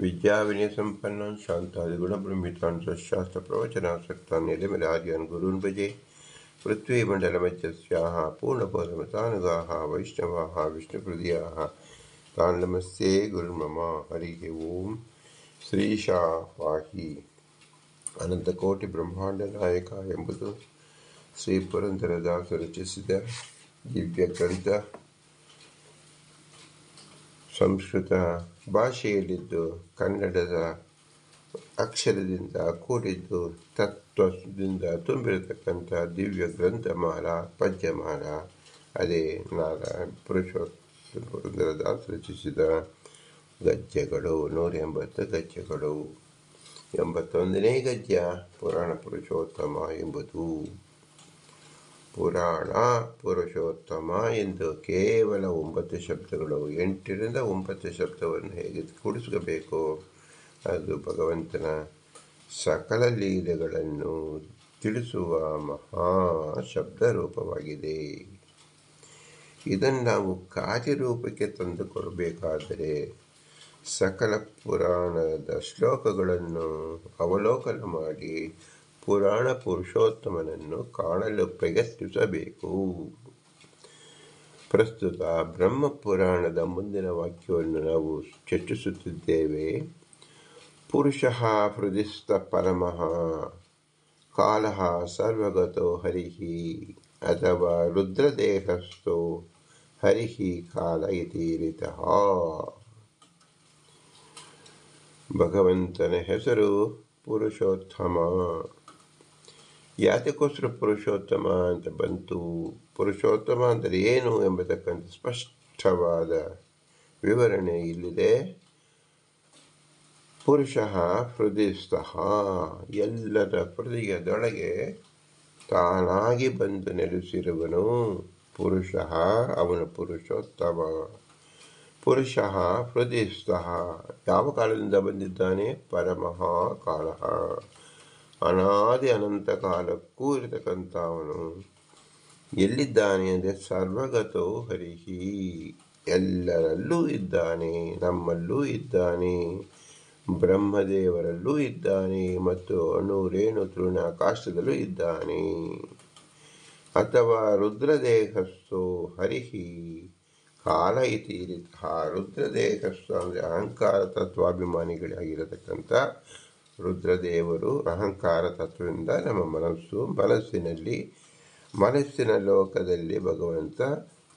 विद्याविनय संपन्न शांतादि गुणब्रह्मितान शास्त्र प्रवचनासक्ता निरमिराजन गुरुन् भजे पृथ्वीमण्डलमच्चस्याः पूर्णबोधमतानुगाः वैष्णवाः विष्णुप्रदयाः तान् नमस्ते गुरुर्मम हरिः ओं श्रीशा पाहि अनन्तकोटिब्रह्माण्डनायकाय मृदु। श्रीपुरन्दरदासरचित दिव्यग्रन्थ ಸಂಸ್ಕೃತ ಭಾಷೆಯಲ್ಲಿದ್ದು, ಕನ್ನಡದ ಅಕ್ಷರದಿಂದ ಕೂಡಿದ್ದು, ತತ್ವದಿಂದ ತುಂಬಿರತಕ್ಕಂಥ ದಿವ್ಯ ಗ್ರಂಥಮಾಲ, ಪದ್ಯಮಾಲ. ಅದೇ ನಾರಾಯಣ ಪುರುಷೋತ್ತರದಾಸ ರಚಿಸಿದ ಗದ್ಯಗಳು, ನೂರ ಎಂಬತ್ತು ಗದ್ಯಗಳು. ಎಂಬತ್ತೊಂದನೇ ಗದ್ಯ, ಪುರಾಣ ಪುರುಷೋತ್ತಮ ಎಂಬುದು. ಪುರಾಣ, ಪುರುಷೋತ್ತಮ ಎಂದು ಕೇವಲ ಒಂಬತ್ತು ಶಬ್ದಗಳು ಎಂಟರಿಂದ ಒಂಬತ್ತು ಶಬ್ದವನ್ನು ಹೇಗೆ ಕೂಡಿಸಬೇಕು ಅದು ಭಗವಂತನ ಸಕಲ ಲೀಲೆಗಳನ್ನು ತಿಳಿಸುವ ಮಹಾ ಶಬ್ದ ರೂಪವಾಗಿದೆ ಇದನ್ನು ನಾವು ಕಾರ್ಯರೂಪಕ್ಕೆ ತಂದುಕೊಡಬೇಕಾದರೆ ಸಕಲ ಪುರಾಣದ ಶ್ಲೋಕಗಳನ್ನು ಅವಲೋಕನ ಮಾಡಿ ಪುರಾಣ ಪುರುಷೋತ್ತಮನನ್ನು ಕಾಣಲು ಪ್ರಯತ್ನಿಸಬೇಕು. ಪ್ರಸ್ತುತ ಬ್ರಹ್ಮ ಪುರಾಣದ ಮುಂದಿನ ವಾಕ್ಯವನ್ನು ನಾವು ಚರ್ಚಿಸುತ್ತಿದ್ದೇವೆ. ಪುರುಷ ಹೃದಯಸ್ಥ ಪರಮಃ, ಕಾಲ ಸರ್ವಗತೋ ಹರಿಹಿ ಅಥವಾ ರುದ್ರದೇಹಸ್ಥೋ ಹರಿಹಿ ಕಾಲ ಇತೀರಿತಃ ಭಗವಂತನ ಹೆಸರು ಪುರುಷೋತ್ತಮ. ಯಾತಕ್ಕೋಸ್ಕರ ಪುರುಷೋತ್ತಮ ಅಂತ ಬಂತು? ಪುರುಷೋತ್ತಮ ಅಂದರೆ ಏನು ಎಂಬತಕ್ಕಂಥ ಸ್ಪಷ್ಟವಾದ ವಿವರಣೆ ಇಲ್ಲಿದೆ. ಪುರುಷ ಹೃದಯಸ್ಥಃ ಎಲ್ಲರ ಹೃದಯದೊಳಗೆ ತಾನಾಗಿ ಬಂದು ನೆಲೆಸಿರುವನು ಪುರುಷ, ಅವನು ಪುರುಷೋತ್ತಮ. ಪುರುಷ ಹೃದಯಸ್ಥಃ, ಯಾವ ಕಾಲದಿಂದ ಬಂದಿದ್ದಾನೆ? ಪರಮಃ ಕಾಲ ಅನಾದಿ ಅನಂತ ಕಾಲಕ್ಕೂ ಇರತಕ್ಕಂಥ ಅವನು ಎಲ್ಲಿದ್ದಾನೆ ಅಂದರೆ ಸರ್ವಗತೋ ಹರಿಹಿ, ಎಲ್ಲರಲ್ಲೂ ಇದ್ದಾನೆ, ನಮ್ಮಲ್ಲೂ ಇದ್ದಾನೆ, ಬ್ರಹ್ಮದೇವರಲ್ಲೂ ಇದ್ದಾನೆ ಮತ್ತು ಅಣು ರೇಣು ತೃಣ ಆಕಾಶದಲ್ಲೂ ಇದ್ದಾನೆ. ಅಥವಾ ರುದ್ರದೇಹಸ್ಥೋ ಹರಿಹಿ, ಕಾಲ ಇತಿ ರುದ್ರದೇಹಸ್ಥ ಅಂದರೆ ಅಹಂಕಾರ ತತ್ವಾಭಿಮಾನಿಗಳಾಗಿರತಕ್ಕಂಥ ರುದ್ರದೇವರು ಅಹಂಕಾರ ತತ್ವದಿಂದ ನಮ್ಮ ಮನಸ್ಸು ಮನಸ್ಸಿನಲ್ಲಿ, ಮನಸ್ಸಿನ ಲೋಕದಲ್ಲಿ ಭಗವಂತ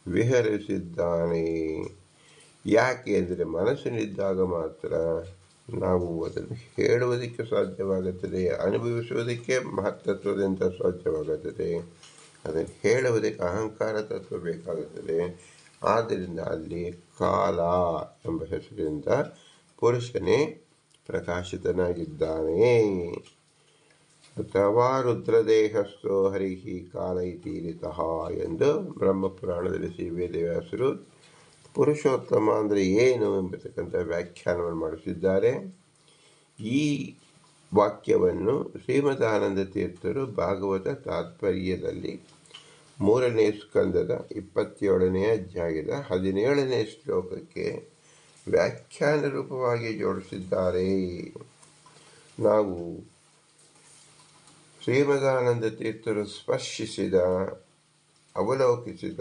ವಿಹರಿಸಿದ್ದಾನೆ. ಯಾಕೆ ಅಂದರೆ ಮನಸ್ಸಿನಿದ್ದಾಗ ಮಾತ್ರ ನಾವು ಅದನ್ನು ಹೇಳುವುದಕ್ಕೆ ಸಾಧ್ಯವಾಗುತ್ತದೆ, ಅನುಭವಿಸುವುದಕ್ಕೆ ಮಹತ್ತತ್ವದಿಂದ ಸಾಧ್ಯವಾಗುತ್ತದೆ. ಅದನ್ನು ಹೇಳುವುದಕ್ಕೆ ಅಹಂಕಾರ ತತ್ವ ಬೇಕಾಗುತ್ತದೆ. ಆದ್ದರಿಂದ ಅಲ್ಲಿ ಕಾಲ ಎಂಬ ಹೆಸರಿಂದ ಪುರುಷನೇ ಪ್ರಕಾಶಿತನಾಗಿದ್ದಾನೆ. ಅಥವಾ ರುದ್ರದೇಹಸ್ಥೋ ಹರಿಹಿ ಕಾಲ ಇತೀರಿತಃ ಎಂದು ಬ್ರಹ್ಮಪುರಾಣದಲ್ಲಿ ಶ್ರೀ ವೇದವ್ಯಾಸರು ಪುರುಷೋತ್ತಮ ಅಂದರೆ ಏನು ಎಂಬತಕ್ಕಂಥ ವ್ಯಾಖ್ಯಾನವನ್ನು ಮಾಡಿಸಿದ್ದಾರೆ. ಈ ವಾಕ್ಯವನ್ನು ಶ್ರೀಮದಾನಂದ ತೀರ್ಥರು ಭಾಗವತ ತಾತ್ಪರ್ಯದಲ್ಲಿ ಮೂರನೇ ಸ್ಕಂದದ ಇಪ್ಪತ್ತೇಳನೇ ಅಧ್ಯಾಯದ ಹದಿನೇಳನೇ ಶ್ಲೋಕಕ್ಕೆ ವ್ಯಾಖ್ಯಾನ ರೂಪವಾಗಿ ಜೋಡಿಸಿದ್ದಾರೆ. ನಾವು ಶ್ರೀಮದಾನಂದ ತೀರ್ಥರು ಸ್ಪರ್ಶಿಸಿದ, ಅವಲೋಕಿಸಿದ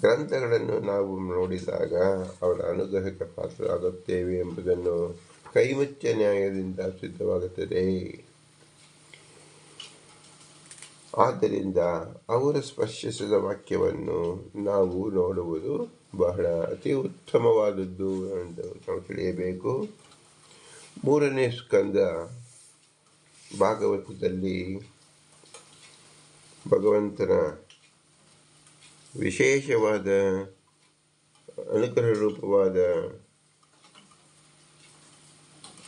ಗ್ರಂಥಗಳನ್ನು ನಾವು ನೋಡಿದಾಗ ಅವರ ಅನುಗ್ರಹಕ್ಕೆ ಪಾತ್ರರಾಗುತ್ತೇವೆ ಎಂಬುದನ್ನು ಕೈಮುಚ್ಚ ನ್ಯಾಯದಿಂದ ಸಿದ್ಧವಾಗುತ್ತದೆ. ಆದ್ದರಿಂದ ಅವರು ಸ್ಪರ್ಶಿಸಿದ ವಾಕ್ಯವನ್ನು ನಾವು ನೋಡುವುದು ಬಹಳ ಅತಿ ಉತ್ತಮವಾದದ್ದು ಎಂದು ನಾವು ತಿಳಿಯಬೇಕು. ಮೂರನೇ ಸ್ಕಂದ ಭಾಗವತದಲ್ಲಿ ಭಗವಂತನ ವಿಶೇಷವಾದ ಅನುಗ್ರಹ ರೂಪವಾದ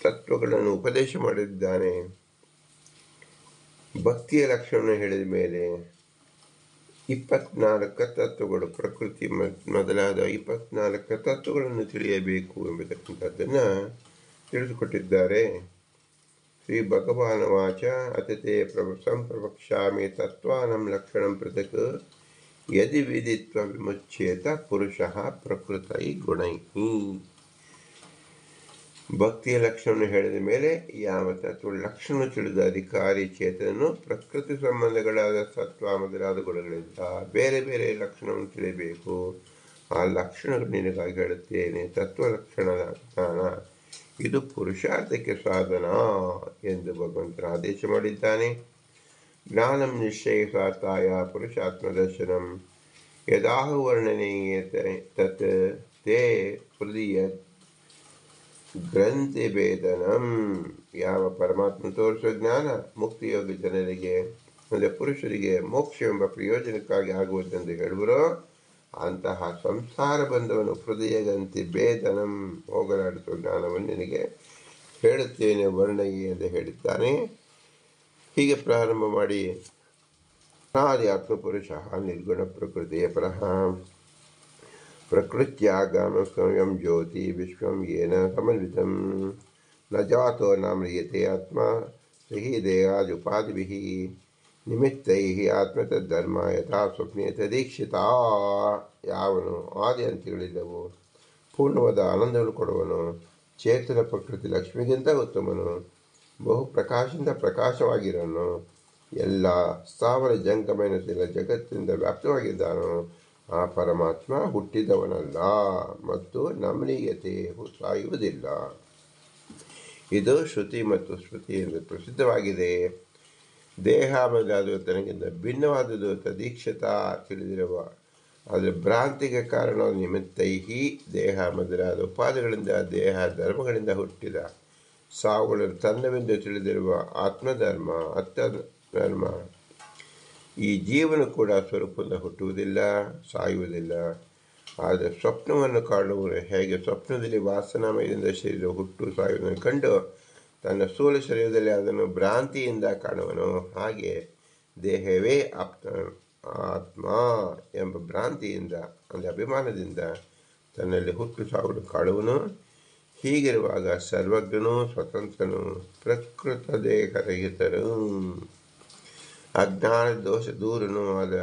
ತತ್ವಗಳನ್ನು ಉಪದೇಶ ಮಾಡಿದ್ದಾನೆ. ಭಕ್ತಿಯ ಲಕ್ಷಣ ಹೇಳಿದ ಮೇಲೆ ಇಪ್ಪತ್ನಾಲ್ಕು ತತ್ವಗಳು ಪ್ರಕೃತಿ ಮೊದಲಾದ ಇಪ್ಪತ್ನಾಲ್ಕು ತತ್ವಗಳನ್ನು ತಿಳಿಯಬೇಕು ಎಂಬತಕ್ಕಂಥದ್ದನ್ನು ತಿಳಿದುಕೊಟ್ಟಿದ್ದಾರೆ. ಶ್ರೀ ಭಗವಾನ ವಾಚ ಅತಿಥಿ ಪ್ರಭ ಸಂಪ್ರವಕ್ಷ್ಯಾಮಿ ತತ್ವಾನಂ ಲಕ್ಷಣಂ ಪೃಥಕ್ ಯದಿ ವಿಧಿತ್ವ ವಿಮುಚ್ಯೇತ ಪುರುಷಃ ಪ್ರಕೃತೈ ಗುಣೈ ಭಕ್ತಿಯ ಲಕ್ಷಣ ಹೇಳಿದ ಮೇಲೆ ಯಾವ ತತ್ವ ಲಕ್ಷಣ ತಿಳಿದ ಅಧಿಕಾರಿ ಚೇತನನು ಪ್ರಕೃತಿ ಸಂಬಂಧಗಳಾದ ಸತ್ವ ಮೊದಲಾದ ಗುಣಗಳಿಂದ ಬೇರೆ ಬೇರೆ ಲಕ್ಷಣವನ್ನು ತಿಳಿಯಬೇಕು. ಆ ಲಕ್ಷಣಗಳು ನಿನಗಾಗಿ ಹೇಳುತ್ತೇನೆ. ತತ್ವ ಲಕ್ಷಣದ ಜ್ಞಾನ. ಇದು ಪುರುಷಾರ್ಥಕ್ಕೆ ಸಾಧನ ಎಂದು ಭಗವಂತನ ಆದೇಶ ಮಾಡಿದ್ದಾನೆ. ಜ್ಞಾನಂ ನಿಶ್ಚಯ ಸಾತಾಯ ಪುರುಷಾತ್ಮ ದರ್ಶನಂ. ಯದಾಹು ವರ್ಣನೀಯತೆ ತತ್ ತೇ ಹೃದಯ ಗ್ರಂಥಿ ಭೇದನಂ. ಯಾವ ಪರಮಾತ್ಮ ತೋರಿಸುವ ಜ್ಞಾನ ಮುಕ್ತಿಯೋಗಿ ಜನರಿಗೆ, ಅಂದರೆ ಪುರುಷರಿಗೆ ಮೋಕ್ಷ ಎಂಬ ಪ್ರಯೋಜನಕ್ಕಾಗಿ ಆಗುವುದೆಂದು ಹೇಳುವರೋ, ಅಂತಹ ಸಂಸಾರ ಬಂಧವನ್ನು ಹೃದಯಗಂತಿ ಭೇದನಂ, ಹೋಗಲಾಡಿಸುವ ಜ್ಞಾನವನ್ನು ನಿನಗೆ ಹೇಳುತ್ತೇನೆ ವರ್ಣಗಿ ಎಂದು ಹೇಳಿದ್ದಾನೆ. ಹೀಗೆ ಪ್ರಾರಂಭ ಮಾಡಿ ಆತ್ಮಪುರುಷ ನಿರ್ಗುಣ ಪ್ರಕೃತಿಯ ಪ್ರಕೃತ್ಯಾಗಾಮಸ್ವಯಂ ಜ್ಯೋತಿ ವಿಶ್ವಂ ಯೇನ ಸಮನ್ವಿತಂ ನ ಜಾತೋ ನ ಮ್ರಿಯತೆ ಆತ್ಮ ಸಹಿ ದೇಹಾದುಪಾದಿಭಿಃ ನಿಮಿತ್ತೈ ಆತ್ಮತದ್ಧರ್ಮ ಯಥಾ ಸ್ವಪ್ನೆ ತದೀಕ್ಷಿತ ಯಾವನು ಆದಿ ಪೂರ್ಣವಾದ ಆನಂದಗಳು ಕೊಡುವನು। ಚೇತನ ಪ್ರಕೃತಿ ಲಕ್ಷ್ಮಿಗಿಂತ ಉತ್ತಮನು। ಬಹು ಪ್ರಕಾಶದಿಂದ ಪ್ರಕಾಶವಾಗಿರನು। ಎಲ್ಲ ಸ್ಥಾವರ ಜಂಗಮನಸಿಲ್ಲ ಜಗತ್ತಿನಿಂದ ವ್ಯಾಪ್ತವಾಗಿದ್ದಾನು। ಆ ಪರಮಾತ್ಮ ಹುಟ್ಟಿದವನಲ್ಲ ಮತ್ತು ನಮನೀಯತೆ ಸಾಯುವುದಿಲ್ಲ ಇದು ಶ್ರುತಿ ಮತ್ತು ಶ್ರುತಿ ಎಂದು ಪ್ರಸಿದ್ಧವಾಗಿದೆ. ದೇಹ ಮೊದಲಾದ ತನಗಿಂತ ಭಿನ್ನವಾದುದು ತದೀಕ್ಷತ ತಿಳಿದಿರುವ ಆದರೆ ಭ್ರಾಂತಿಗೆ ಕಾರಣ, ನಿಮಿತ್ತೈಹಿ ದೇಹ ಮೊದಲಾದ ಉಪಾದಿಗಳಿಂದ, ದೇಹ ಧರ್ಮಗಳಿಂದ ಹುಟ್ಟಿದ. ಸಾವುಗಳನ್ನು ತನ್ನವೆಂದು ತಿಳಿದಿರುವ ಆತ್ಮಧರ್ಮ ಅತ್ತ ಧರ್ಮ ಈ ಜೀವನ ಕೂಡ ಸ್ವರೂಪದಿಂದ ಹುಟ್ಟುವುದಿಲ್ಲ, ಸಾಯುವುದಿಲ್ಲ. ಆದರೆ ಸ್ವಪ್ನವನ್ನು ಕಾಣುವರು ಹೇಗೆ ಸ್ವಪ್ನದಲ್ಲಿ ವಾಸನಾಮಯದಿಂದ ಶರೀರ ಹುಟ್ಟು ಸಾಯುವುದನ್ನು ಕಂಡು ತನ್ನ ಸ್ಥೂಲ ಶರೀರದಲ್ಲಿ ಅದನ್ನು ಭ್ರಾಂತಿಯಿಂದ ಕಾಣುವನು. ಹಾಗೆ ದೇಹವೇ ಆಪ್ತ, ಆತ್ಮ ಎಂಬ ಭ್ರಾಂತಿಯಿಂದ, ಅಂದರೆ ಅಭಿಮಾನದಿಂದ ತನ್ನಲ್ಲಿ ಹುಟ್ಟು ಸಾವನ್ನು ಕಾಣುವನು. ಹೀಗಿರುವಾಗ ಸರ್ವಜ್ಞನು ಸ್ವತಂತ್ರನು ಪ್ರಕೃತ ದೇಹರಹಿತರು. ಅಜ್ಞಾನ ದೋಷ ದೂರನೂ ಆದ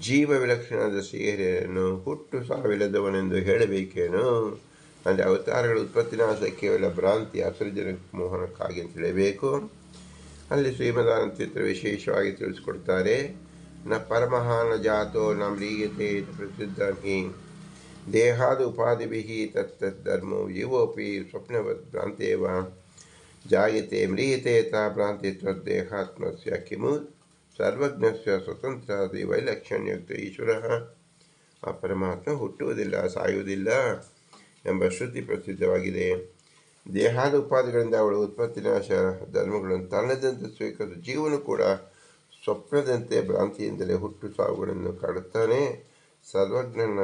ಜೀವ ವಿಲಕ್ಷಣದ ಸೇರೆಯನ್ನು ಹುಟ್ಟು ಸಾವಿಲ್ಲದವನೆಂದು ಹೇಳಬೇಕೇನು ಅಂದರೆ ಅವತಾರಗಳ ಉತ್ಪತ್ತಿನಾಶ ಕೇವಲ ಭ್ರಾಂತಿ ಅಸೃಜನ ಮೋಹನಕ್ಕಾಗಿ ಅಂತ ಹೇಳಬೇಕು ಅಲ್ಲಿ ಚಿತ್ರ ವಿಶೇಷವಾಗಿ ತಿಳಿಸ್ಕೊಡ್ತಾರೆ ನ ಪರಮಹಾನ ಜಾತೋ ನ ಮ್ರೀಯತೆ ಪ್ರಸಿದ್ಧ ದೇಹಾದ ಉಪಾಧಿಭಿ ಧರ್ಮೋ ಯುವೋಪಿ ಸ್ವಪ್ನವತ್ ಭ್ರಾಂತೇವ ಜಾಯತೆ ಮ್ರಿಯತೆ ತಾ ಭ್ರಾಂತಿತ್ವದೇಹಾತ್ಮಸ್ಯ ಕಿಮು ಸರ್ವಜ್ಞಸ್ಯ ಸ್ವತಂತ್ರಾದಿ ವೈಲಕ್ಷಣ್ಯುಕ್ತ ಈಶ್ವರ. ಆ ಪರಮಾತ್ಮ ಹುಟ್ಟುವುದಿಲ್ಲ, ಸಾಯುವುದಿಲ್ಲ ಎಂಬ ಶ್ರುತಿ ಪ್ರಸಿದ್ಧವಾಗಿದೆ. ದೇಹಾದ ಉಪಾದಿಗಳಿಂದ ಅವಳು ಉತ್ಪತ್ತಿ ನಾಶ, ಧರ್ಮಗಳನ್ನು ತನ್ನದಂತೆ ಸ್ವೀಕರಿಸ ಜೀವನ ಕೂಡ ಸ್ವಪ್ನದಂತೆ ಭ್ರಾಂತಿಯಿಂದಲೇ ಹುಟ್ಟು ಸಾವುಗಳನ್ನು ಕಾಡುತ್ತಾನೆ. ಸರ್ವಜ್ಞನ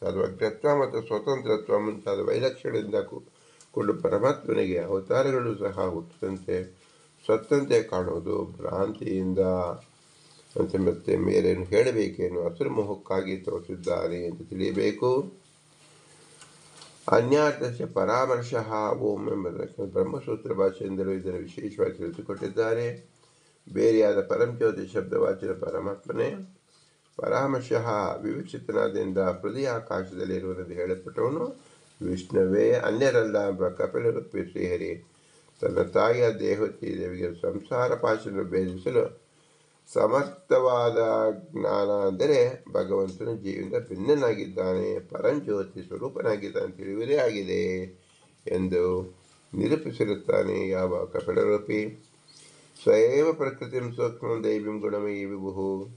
ಸರ್ವಜ್ಞತ್ವ ಮತ್ತು ಸ್ವತಂತ್ರತ್ವ ಮುಂತಾದ ವೈಲಕ್ಷಣದಿಂದ ಕು- ಕೊಂಡು ಪರಮಾತ್ಮನಿಗೆ ಅವತಾರಗಳು ಸಹ ಹುಟ್ಟದಂತೆ ಸತ್ತಂತೆ ಕಾಣುವುದು ಭ್ರಾಂತಿಯಿಂದ. ಅಂತ ಮತ್ತೆ ಮೇಲೇನು ಹೇಳಬೇಕೇನು? ಹಸಿರು ಮೊಹಕ್ಕಾಗಿ ತೋರಿಸಿದ್ದಾರೆ ಎಂದು ತಿಳಿಯಬೇಕು. ಅನ್ಯಾರ್ಥಸ್ಯ ಪರಾಮರ್ಶ. ಓಂ ಎಂಬುದಕ್ಕೆ ಬ್ರಹ್ಮಸೂತ್ರ ಭಾಷೆಯಿಂದಲೂ ಇದನ್ನು ವಿಶೇಷವಾಗಿ ತಿಳಿದುಕೊಟ್ಟಿದ್ದಾರೆ. ಬೇರೆಯಾದ ಪರಂಜ್ಯೋತಿ ಶಬ್ದವಾಚಿನ ಪರಮಾತ್ಮನೇ. ಪರಾಮರ್ಶಃ ವಿವಕ್ಷಿತನಾದಿಂದ ಹೃದಯ ಆಕಾಶದಲ್ಲಿರುವುದೆಂದು ಹೇಳಲ್ಪಟ್ಟವನು. ವಿಷ್ಣುವೇ ಅನ್ಯರಲ್ಲ ಎಂಬ ಕಪಿಲರೂಪಿ ಶ್ರೀಹರಿ ತನ್ನ ತಾಯಿಯ ದೇಹತಿ ದೇವಿಗೆ ಸಂಸಾರ ಪಾಶವನ್ನು ಭೇದಿಸಲು ಸಮರ್ಥವಾದ ಜ್ಞಾನ ಅಂದರೆ ಭಗವಂತನು ಜೀವಿಯಿಂದ ಭಿನ್ನನಾಗಿದ್ದಾನೆ ಪರಂಜ್ಯೋತಿ ಸ್ವರೂಪನಾಗಿದ್ದಾನೆ ತಿಳಿಯುವುದೇ ಆಗಿದೆ ಎಂದು ನಿರೂಪಿಸಿರುತ್ತಾನೆ ಯಾವ ಕಪಿಲರೂಪಿ ಸ್ವಯಂ ಪ್ರಕೃತಿ ಸೂಕ್ಷ್ಮ ದೈವಿಂ ಗುಣಮಯಿ ವಿಭು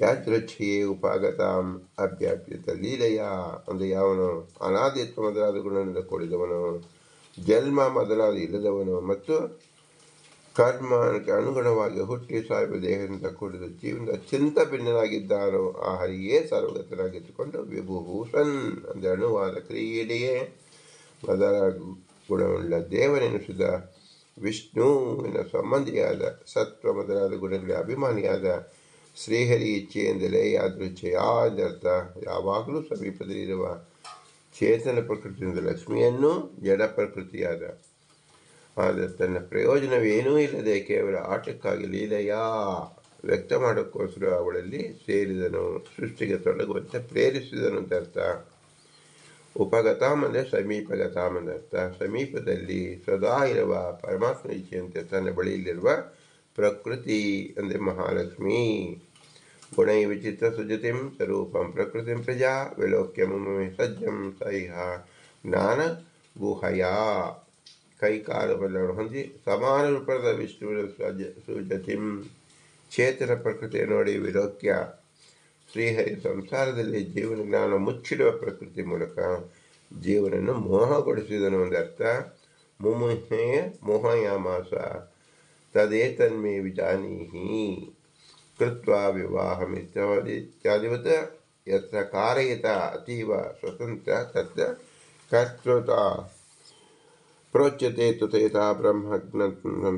ಯಾದೃಚ್ಛಿಯೇ ಉಪಾಗತಾಂ ಅಭ್ಯಾಪ್ಯತ ಲೀಲೆಯ ಅಂದರೆ ಯಾವನು ಅನಾದಿತ್ವ ಮೊದಲಾದ ಗುಣದಿಂದ ಕೂಡಿದವನು, ಜನ್ಮ ಮೊದಲಾದ ಇಲ್ಲದವನು ಮತ್ತು ಕರ್ಮಕ್ಕೆ ಅನುಗುಣವಾಗಿ ಹುಟ್ಟಿ ಸಾಯುವ ದೇಹದಿಂದ ಕೂಡಿದ ಜೀವನದ ಅತ್ಯಂತ ಭಿನ್ನನಾಗಿದ್ದಾನೋ ಆ ಹರಿಯೇ ಸರ್ವಗತನಾಗಿದ್ದುಕೊಂಡು ವಿಭೂಷನ್ ಅಂದರೆ ಅನುವಾದ ಕ್ರಿಯೆಯಲ್ಲಿಯೇ ಮೊದಲ ಗುಣವುಳ್ಳ ದೇವನೆನಿಸಿದ ವಿಷ್ಣುವಿನ ಸಂಬಂಧಿಯಾದ ಸತ್ವ ಮೊದಲಾದ ಗುಣಗಳ ಅಭಿಮಾನಿಯಾದ ಶ್ರೀಹರಿ ಇಚ್ಛೆಯಿಂದಲೇ ಯಾದೃಚ್ಛೆಯ ಎಂದರ್ಥ ಯಾವಾಗಲೂ ಸಮೀಪದಲ್ಲಿರುವ ಚೇತನ ಪ್ರಕೃತಿಯಿಂದ ಲಕ್ಷ್ಮಿಯನ್ನು ಜಡ ಪ್ರಕೃತಿಯಾದ. ಆದರೆ ತನ್ನ ಪ್ರಯೋಜನವೇನೂ ಇಲ್ಲದೆ ಕೇವಲ ಆಟಕ್ಕಾಗಿ ಲೀಲೆಯ ವ್ಯಕ್ತ ಮಾಡೋಕ್ಕೋಸ್ಕರ ಅವಳಲ್ಲಿ ಸೇರಿದನು, ಸೃಷ್ಟಿಗೆ ತೊಡಗುವಂತೆ ಪ್ರೇರಿಸಿದನು ಅಂತ ಅರ್ಥ. ಉಪಗತಾಮ್ ಅಂದರೆ ಸಮೀಪಗತಾಮ್ ಅಂತ ಅರ್ಥ. ಸಮೀಪದಲ್ಲಿ ಸದಾ ಇರುವ ಪರಮಾತ್ಮ ಇಚ್ಛೆಯಂತೆ ತನ್ನ ಬಳಿಯಲ್ಲಿರುವ ಪ್ರಕೃತಿ ಅಂದರೆ ಮಹಾಲಕ್ಷ್ಮಿ ಗುಣೈ ವಿಚಿತ್ರ ಸುಜತಿಂ ಸ್ವರೂಪಂ ಪ್ರಕೃತಿಂ ಪ್ರಜಾ ವಿಲೋಕ್ಯ ಮುಮ್ಮೆ ಸಜ್ಜಂ ಸೈಹ ಜ್ಞಾನ ಗುಹಯ ಕೈಕಾಲು ಬದಲಾವಣೆ ಹೊಂದಿ ಸಮಾನ ರೂಪದ ವಿಷ್ಣುವಿನ ಸ್ವಜ ಸುಜತಿಂ ಚೇತನ ಪ್ರಕೃತಿಯ ನೋಡಿ ವಿಲೋಕ್ಯ ಶ್ರೀಹರಿ ಸಂಸಾರದಲ್ಲಿ ಜೀವನ ಜ್ಞಾನ ಮುಚ್ಚಿಡುವ ಪ್ರಕೃತಿ ಮೂಲಕ ಜೀವನನ್ನು ಮೋಹಗೊಳಿಸಿದನು ಒಂದರ್ಥ ಮುಮುಹೆ ಮೋಹಯಾಮಾಸ ತದೇತನ್ಮೇ ವಿಜಾನೀಹಿ ಕೃತ್ವಾ ವಿವಾಹಮಿತ್ಯಾದಿವತ್ ಯತ್ರ ಕಾರಯಿತ ಅತೀವ ಸ್ವತಂತ್ರ ತತ್ರ ಕರ್ತೃತ ಪ್ರೋಚ್ಯತೆ ತುತೇತಾ ಬ್ರಹ್ಮಜ್ಞ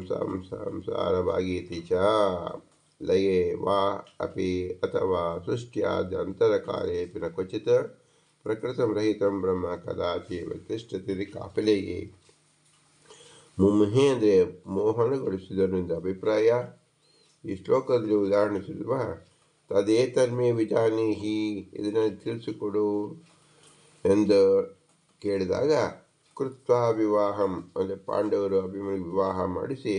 ಸಂಸಾರವಾಗೀತಿ ಚ ಲಯೇ ವಾ ಅಪಿ ಅಥವಾ ಸೃಷ್ಟ್ಯಾದ್ಯಂತರಕಾಲೇಪಿ ನ ಕ್ವಚಿತ್ ಪ್ರಕೃತಂ ರಹಿತಂ ಬ್ರಹ್ಮ ಕದಾಚಿವ ತಿಷ್ಠತಿ ಕಾಪಿಲೆಯೇ ಮುಮ್ಮೆ ಅಂದರೆ ಮೋಹನಗೊಳಿಸಿದನು ಎಂದು ಅಭಿಪ್ರಾಯ ಈ ಶ್ಲೋಕದಲ್ಲಿ ಉದಾಹರಿಸಿರುವ ತದೇತನ್ಮೇ ವಿಜಾನೀಹಿ ಇದನ್ನು ತಿಳಿಸಿಕೊಡು ಎಂದು ಕೇಳಿದಾಗ ಕೃತ್ವ ವಿವಾಹಂ ಅಂದರೆ ಪಾಂಡವರು ಅಭಿಮನಿಗೆ ವಿವಾಹ ಮಾಡಿಸಿ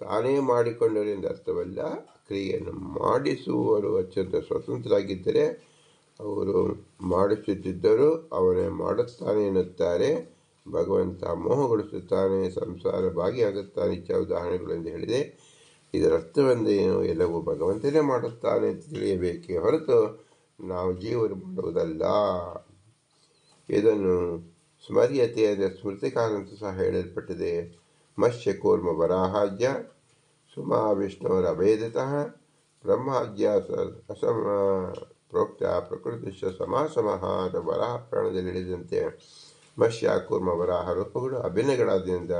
ತಾನೇ ಮಾಡಿಕೊಂಡರು ಎಂದು ಅರ್ಥವಲ್ಲ ಕ್ರಿಯೆಯನ್ನು ಮಾಡಿಸುವವರು ಅತ್ಯಂತ ಸ್ವತಂತ್ರರಾಗಿದ್ದರೆ ಅವರು ಮಾಡಿಸುತ್ತಿದ್ದರು ಅವನೇ ಮಾಡುತ್ತಾನೆ ಎನ್ನುತ್ತಾರೆ ಭಗವಂತ ಮೋಹಗೊಳಿಸುತ್ತಾನೆ, ಸಂಸಾರ ಭಾಗಿಯಾಗುತ್ತಾನೆ ಇಚ್ಛಾ ಉದಾಹರಣೆಗಳೆಂದು ಹೇಳಿದೆ. ಇದರ ಅರ್ಥವೆಂದೇನು ಎಲ್ಲವೂ ಭಗವಂತನೇ ಮಾಡುತ್ತಾನೆ ಅಂತ ತಿಳಿಯಬೇಕೇ ಹೊರತು ನಾವು ಜೀವರು ಮಾಡುವುದಲ್ಲ. ಇದನ್ನು ಸ್ಮರ್ಯತೆ ಅಂದರೆ ಸ್ಮೃತಿಕಾರಂತ ಸಹ ಹೇಳಲ್ಪಟ್ಟಿದೆ. ಮತ್ಸ್ಯ ಕೂರ್ಮ ವರಾಹಾಜ್ಯ, ಸುಮಾ ವಿಷ್ಣುವರ ಅಭೇದತಃ, ಬ್ರಹ್ಮಾಜ್ಯ ಅಸಮ ಪ್ರೋಕ್ತ ಪ್ರಕೃತಿಶ ಸಮಾಸಮಹ ವರಾಹ ಪ್ರಾಣದಲ್ಲಿ ಹೇಳಿದಂತೆ ಮತ್ಸ್ಯ ಆರೋಪಗಳು ಅಭಿನಯಗಳಾದ್ದರಿಂದ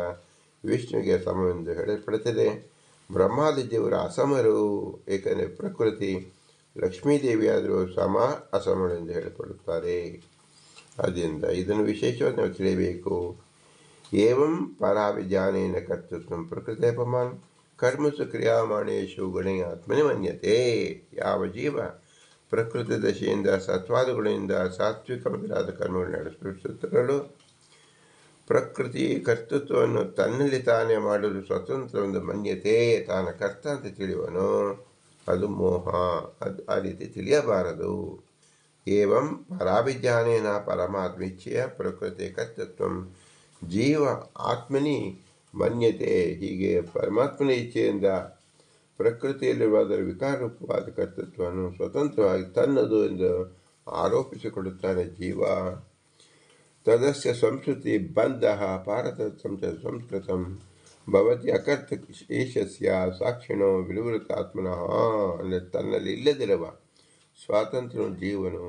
ವಿಷ್ಣುವಿಗೆ ಸಮವೆಂದು ಹೇಳಲ್ಪಡುತ್ತದೆ. ಬ್ರಹ್ಮಾದಿ ದೇವರ ಅಸಮರು, ಏಕೆಂದರೆ ಪ್ರಕೃತಿ ಲಕ್ಷ್ಮೀದೇವಿಯಾದರೂ ಸಮ ಅಸಮಳೆಂದು ಹೇಳಲ್ಪಡುತ್ತಾರೆ. ಆದ್ದರಿಂದ ಇದನ್ನು ವಿಶೇಷವಾಗಿ ನಾವು ತಿಳಿಯಬೇಕು. ಏವಂ ಪರಾವಿಜ್ಞಾನೇನ ಕರ್ತೃತ್ವ ಪ್ರಕೃತಿಪಮಾನ್ ಕರ್ಮಸು ಕ್ರಿಯಾಮಾಣೇಶು ಗುಣೇ ಆತ್ಮನೇ ಮನ್ಯತೆ. ಯಾವ ಜೀವ ಪ್ರಕೃತಿ ದಶೆಯಿಂದ, ಸತ್ವಾದಗಳಿಂದ ಸಾತ್ವಿಕ ಮೊದಲಾದ ಕರ್ಮಗಳು ನಡೆಸುತ್ತಿರಲು ಪ್ರಕೃತಿ ಕರ್ತೃತ್ವವನ್ನು ತನ್ನಲ್ಲಿ ತಾನೇ ಮಾಡಲು ಸ್ವತಂತ್ರ ಒಂದು ಮನ್ಯತೆ ತಾನ ಕರ್ತ ಅಂತ ತಿಳಿಯುವನು ಅದು ಮೋಹ. ಅದು ಆ ರೀತಿ ತಿಳಿಯಬಾರದು. ಏವಂ ಪರಾಭಿಜ್ಞಾನೇನ ಪರಮಾತ್ಮಿಚ್ಛೆಯ ಪ್ರಕೃತಿ ಕರ್ತೃತ್ವ. ಜೀವ ಆತ್ಮನಿ ಮನ್ಯತೆ. ಹೀಗೆ ಪರಮಾತ್ಮನ ಇಚ್ಛೆಯಿಂದ ಪ್ರಕೃತಿಯಲ್ಲಿರುವ ಅದರ ವಿಕಾರರೂಪವಾದ ಕರ್ತೃತ್ವವನ್ನು ಸ್ವತಂತ್ರವಾಗಿ ತನ್ನದು ಎಂದು ಆರೋಪಿಸಿಕೊಳ್ಳುತ್ತಾನೆ ಜೀವ. ತದಸ್ಯ ಸಂಸ್ಕೃತಿ ಬಂಧ ಪಾರತತ್ವಂ ಚ ಸಂಸ್ಕೃತಂ ಭವತಿ ಅಕರ್ತ ಈಶಸ್ಯ ಸಾಕ್ಷಿಣೋ ವಿನಿವೃತ್ತಾತ್ಮನಃ ಅಂದರೆ ತನ್ನಲ್ಲಿ ಇಲ್ಲದಿರುವ ಸ್ವಾತಂತ್ರ್ಯ ಜೀವನು,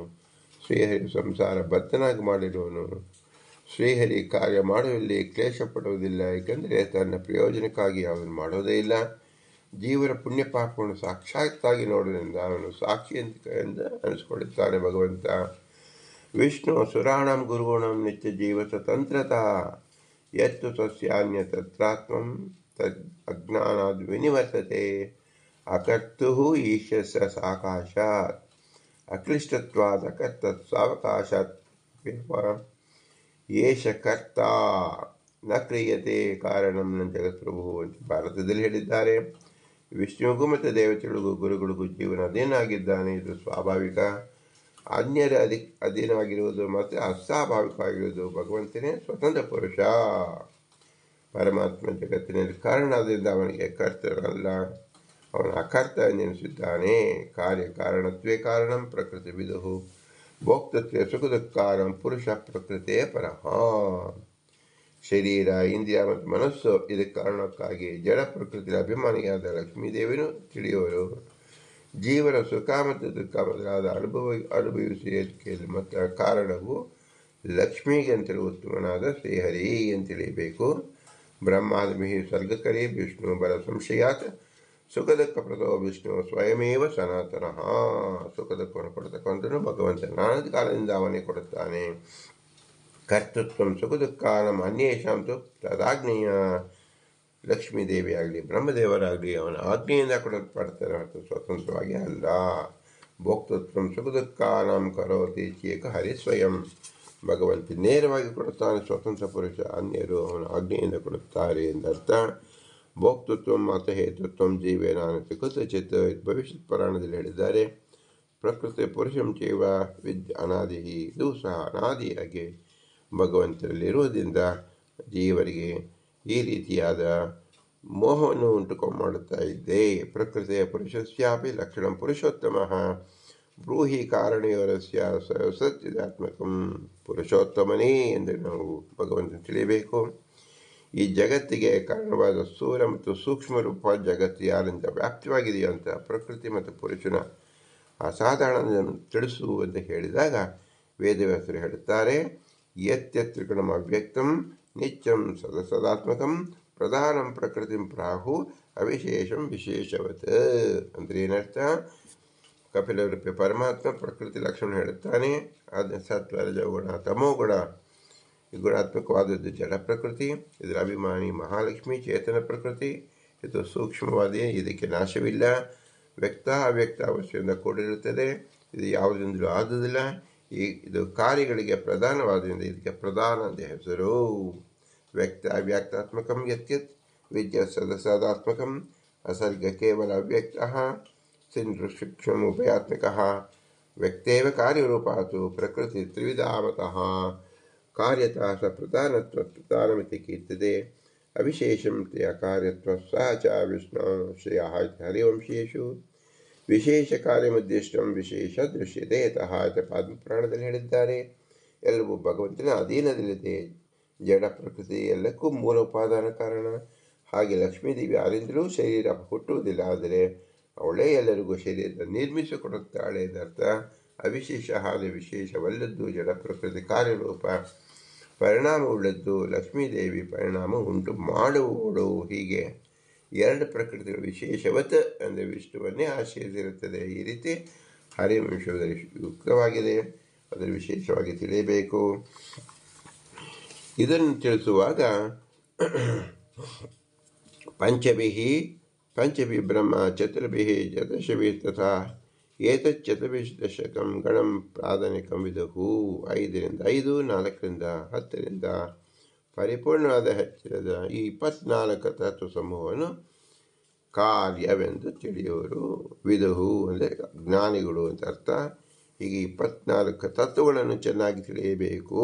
ಶ್ರೀಹರಿ ಸಂಸಾರ ಬದ್ಧನಾಗಿ ಮಾಡಿರುವನು ಶ್ರೀಹರಿ ಕಾರ್ಯ ಮಾಡುವಲ್ಲಿ ಕ್ಲೇಶ ಪಡುವುದಿಲ್ಲ, ಏಕೆಂದರೆ ತನ್ನ ಪ್ರಯೋಜನಕ್ಕಾಗಿ ಅವನು ಮಾಡೋದೇ ಇಲ್ಲ. ಜೀವನ ಪುಣ್ಯ ಪಾಪವನ್ನು ಸಾಕ್ಷಾತ್ತಾಗಿ ನೋಡೋದ್ರಿಂದ ಅವನು ಸಾಕ್ಷಿ ಅಂತ ಎಂದು ಅನಿಸ್ಕೊಳ್ಳುತ್ತಾನೆ ಭಗವಂತ. ವಿಷ್ಣು ಸುರಾಣಂ ಗುರುಗುಣಂ ನಿತ್ಯ ಜೀವ ಸ್ವತಂತ್ರತಾ ಎತ್ತು ಸಸ್ಯಾನ್ಯ ತತ್ರಾತ್ಮಂ ತದ್ ಅಜ್ಞಾನಾದ್ ವಿನಿವರ್ತತೆ ಅಕರ್ತು ಈಶಸ್ಯ ಸಾಕಾಶಾತ್. ಅಕ್ಲಿಷ್ಟತ್ವಾದ ಅಕರ್ತತ್ ಸಾವಕಾಶಾತ್. ಏಷ ಕರ್ತ ನ ಕ್ರಿಯತೆ ಕಾರಣಂ ನ ಜಗತ್ಪ್ರಭು ಅಂತ ಭಾರತದಲ್ಲಿ ಹೇಳಿದ್ದಾರೆ. ವಿಷ್ಣುವಿಗೂ ಮತ್ತು ದೇವತೆಗಳಿಗೂ ಗುರುಗಳಿಗೂ ಜೀವನ ಅಧೀನಾಗಿದ್ದಾನೆ ಇದು ಸ್ವಾಭಾವಿಕ. ಅನ್ಯರ ಅಧಿ, ಅಧೀನವಾಗಿರುವುದು ಮತ್ತು ಅಸ್ವಾಭಾವಿಕವಾಗಿರುವುದು. ಭಗವಂತನೇ ಸ್ವತಂತ್ರ ಪುರುಷ. ಪರಮಾತ್ಮ ಜಗತ್ತಿನಲ್ಲಿ ಕಾರಣದಿಂದ ಅವನಿಗೆ ಕರ್ತನಲ್ಲ. ಅವನ ಅಕರ್ತ ನೆನೆಸಿದ್ದಾನೆ ಕಾರ್ಯ ಕಾರಣತ್ವೇ ಕಾರಣಂ, ಪ್ರಕೃತಿ ವಿದುಹು. ಭೋಕ್ತತ್ವೇ ಕಾರಣ ಪುರುಷ ಪ್ರಕೃತಿಯೇ ಪರಹ ಶರೀರ, ಇಂದ್ರಿಯ ಮತ್ತು ಮನಸ್ಸು ಇದಕ್ಕೆ ಕಾರಣಕ್ಕಾಗಿ ಜಡ ಪ್ರಕೃತಿಯ ಅಭಿಮಾನಿಯಾದ ಲಕ್ಷ್ಮೀದೇವಿನೂ ತಿಳಿಯುವರು. ಜೀವನ ಸುಖ ಮತ್ತು ದುಃಖ ಮೊದಲಾದ ಅನುಭವ ಅನುಭವಿಸುವಿಕೆ ಮತ್ತು ಕಾರಣವು ಲಕ್ಷ್ಮಿಗೆ ಅಂತೇಳಿ ಉತ್ತಮನಾದ ಶ್ರೀಹರಿ ಅಂತ ತಿಳಿಯಬೇಕು. ಸ್ವರ್ಗಕರಿ ವಿಷ್ಣು ಬಲ ಸಂಶಯಾತ್, ಸುಖ ದುಃಖ ಪ್ರದೋ ವಿಷ್ಣು ಸ್ವಯಮೇವ ಸನಾತನಃ. ಸುಖ ದುಃಖವನ್ನು ಭಗವಂತ ನಾನದ ಕಾಲದಿಂದ ಅವನೇ ಕೊಡುತ್ತಾನೆ. ಕರ್ತೃತ್ವ ಸುಖ ದುಃಖಾನಂ ಅನ್ಯೇಷಾಂ ತು ತದಾಗ್ನೇಯ ಲಕ್ಷ್ಮೀದೇವಿ ಆಗಲಿ, ಬ್ರಹ್ಮದೇವರಾಗಲಿ, ಅವನ ಆಜ್ಞೆಯಿಂದ ಕೊಡಲ್ಪಡ್ತಾರೆ ಹೊರತು ಸ್ವತಂತ್ರವಾಗಿ ಅಲ್ಲ. ಭೋಕ್ತೃತ್ವ ಸುಖ ದುಃಖಾನಂ ಕರೋತಿ ಚೇಕ ಹರಿ ಸ್ವಯಂ. ಭಗವಂತ ನೇರವಾಗಿ ಕೊಡುತ್ತಾನೆ, ಸ್ವತಂತ್ರ ಪುರುಷ ಅನ್ಯರು ಅವನ ಆಜ್ಞೆಯಿಂದ ಕೊಡುತ್ತಾರೆ ಎಂದರ್ಥ. ಭೋಕ್ತೃತ್ವ ಮತ ಹೇತೃತ್ವ ಜೀವೇ ನಾನು ಭವಿಷ್ಯತ್ ಪುರಾಣದಲ್ಲಿ ಹೇಳಿದ್ದಾರೆ. ಪ್ರಕೃತಿ ಪುರುಷಂ ಚೇವ ವಿದ್ ಅನಾದಿ ಇದು ಸಹ ಅನಾದಿಯಾಗಿ ಭಗವಂತರಲ್ಲಿರುವುದರಿಂದ ಜೀವರಿಗೆ ಈ ರೀತಿಯಾದ ಮೋಹವನ್ನು ಉಂಟು ಮಾಡುತ್ತಾ ಇದ್ದೆ. ಪ್ರಕೃತಿಯ ಪುರುಷಸ್ಯಾಪಿ ಲಕ್ಷಣ ಪುರುಷೋತ್ತಮ. ಬ್ರೂಹಿ ಕಾರಣಯೋರಸ್ಯ ಸತ್ಯದಾತ್ಮಕಂ ಪುರುಷೋತ್ತಮನೇ ಎಂದು ನಾವು ಭಗವಂತನ ತಿಳಿಯಬೇಕು. ಈ ಜಗತ್ತಿಗೆ ಕಾರಣವಾದ ಸ್ಥೂಲ ಮತ್ತು ಸೂಕ್ಷ್ಮ ರೂಪ ಜಗತ್ತು ಯಾರಿಂದ ವ್ಯಾಪ್ತವಾಗಿದೆಯೋ ಅಂತ ಪ್ರಕೃತಿ ಮತ್ತು ಪುರುಷನ ಅಸಾಧಾರಣ ತಿಳಿಸು ಎಂದು ಹೇಳಿದಾಗ ವೇದವ್ಯಾಸರು ಹೇಳುತ್ತಾರೆ ಯತ್ಯತ್ರಿಗುಣಂ ಅವ್ಯಕ್ತಂ ನಿತ್ಯಂ ಸದಸದಾತ್ಮಕಂ ಪ್ರಧಾನಂ ಪ್ರಕೃತಿಂ ಪ್ರಾಹು ಅವಿಶೇಷಂ ವಿಶೇಷವತ್ ಅಂದರೆ ಏನರ್ಥ ಕಪಿಲವೃಪ್ಪಿ ಪರಮಾತ್ಮ ಪ್ರಕೃತಿ ಲಕ್ಷಣ ಹೇಳುತ್ತಾನೆ ಅದು ಸತ್ವ ರಜಗುಣ ತಮೋಗುಣ ಈ ಗುಣಾತ್ಮಕವಾದದ್ದು ಜಡ ಪ್ರಕೃತಿ, ಇದರ ಅಭಿಮಾನಿ ಮಹಾಲಕ್ಷ್ಮಿ, ಚೇತನ ಪ್ರಕೃತಿ. ಇದು ಸೂಕ್ಷ್ಮವಾದಿ, ಇದಕ್ಕೆ ನಾಶವಿಲ್ಲ. ವ್ಯಕ್ತ, ಅವ್ಯಕ್ತ ಅವಶ್ಯದಿಂದ ಕೂಡಿರುತ್ತದೆ. ಇದು ಯಾವುದರಿಂದಲೂ ಆದುದಿಲ್ಲ. ಈ ಇದು ಕಾರ್ಯಗಳಿಗೆ ಪ್ರಧಾನವಾದ್ದರಿಂದ ಇದಕ್ಕೆ ಪ್ರಧಾನ ಅಂತ ಹೆಸರು ವ್ಯಕ್ತ, ಅವ್ಯಕ್ತಾತ್ಮಕಂ ಯತ್ಯತ್, ವಿದ್ಯ ಸದಸದಾತ್ಮಕಂ, ಅಸರ್ಗ ಕೇವಲ ಅವ್ಯಕ್ತ ಸಿಂಧೃಶಿಕ್ಷಣ ಉಭಯಾತ್ಮಕ, ವ್ಯಕ್ತೇವ ಕಾರ್ಯರೂಪಾತು ಪ್ರಕೃತಿ ತ್ರಿವಿಧಾಮತಃ ಕಾರ್ಯತಃ ಸ ಪ್ರಧಾನತ್ವ ಪ್ರಧಾನಮಿತಿ ಕೀರ್ತದೆ, ಅವಿಶೇಷಂ ತಯ ಕಾರ್ಯತ್ವ ಸಹ ಚ ವಿಷ್ಣು ಶ್ರೇಯ ಹರಿವಂಶೇಶು ವಿಶೇಷ ಕಾರ್ಯಮುದ್ದಿಷ್ಟಂ ವಿಶೇಷ ದೃಶ್ಯತೆ ಯತಃ ಪದ್ಮಪುರಾಣದಲ್ಲಿ ಹೇಳಿದ್ದಾರೆ. ಎಲ್ಲವೂ ಭಗವಂತನ ಅಧೀನದಲ್ಲಿದೆ. ಜಡ ಪ್ರಕೃತಿ ಎಲ್ಲಕ್ಕೂ ಮೂಲ ಉಪಾದಾನ ಕಾರಣ. ಹಾಗೆ ಲಕ್ಷ್ಮೀದೇವಿ ಯಾರಿಂದಲೂ ಶರೀರ ಹುಟ್ಟುವುದಿಲ್ಲ. ಆದರೆ ಅವಳೇ ಎಲ್ಲರಿಗೂ ಶರೀರ ನಿರ್ಮಿಸಿಕೊಡುತ್ತಾಳೆ ಎಂದರ್ಥ ಅವಿಶೇಷ ಹಾಗೆ ವಿಶೇಷವಲ್ಲದ್ದು ಜಡ ಪ್ರಕೃತಿ ಕಾರ್ಯರೂಪ. ಪರಿಣಾಮವುಳ್ಳದ್ದು ಲಕ್ಷ್ಮೀದೇವಿ ಪರಿಣಾಮ ಉಂಟು ಮಾಡುವವಳು ಹೀಗೆ. ಎರಡು ಪ್ರಕೃತಿಗಳು ವಿಶೇಷವತ್ ಅಂದರೆ ವಿಷ್ಣುವನ್ನೇ ಆಶ್ರಯಿಸಿರುತ್ತದೆ. ಈ ರೀತಿ ಹರಿವಂಶದಲ್ಲಿ ಯುಕ್ತವಾಗಿದೆ. ಅದರ ವಿಶೇಷವಾಗಿ ತಿಳಿಯಬೇಕು. ಇದನ್ನು ತಿಳಿಸುವಾಗ ಪಂಚಭಿ ಪಂಚಭಿ ಬ್ರಹ್ಮ ಚತುರ್ಭಿ ಚತುರ್ಶಭಿ ತಥಾ ಏತಚ್ಚತುರ್ಭಿಶ್ ದಶಕಂ ಗಣಂ ಪ್ರಾಧಾನಿಕಂ ಹೂ ಐದರಿಂದ ಐದು, ನಾಲ್ಕರಿಂದ ಹತ್ತರಿಂದ ಪರಿಪೂರ್ಣವಾದ ಹೆಚ್ಚಿರದ ಈ ಇಪ್ಪತ್ನಾಲ್ಕು ತತ್ವ ಸಮೂಹವನ್ನು ಕಾರ್ಯವೆಂದು ತಿಳಿಯುವರು. ವಿಧು ಅಂದರೆ ಜ್ಞಾನಿಗಳು ಅಂತ ಅರ್ಥ. ಹೀಗೆ ಇಪ್ಪತ್ನಾಲ್ಕು ತತ್ವಗಳನ್ನು ಚೆನ್ನಾಗಿ ತಿಳಿಯಬೇಕು.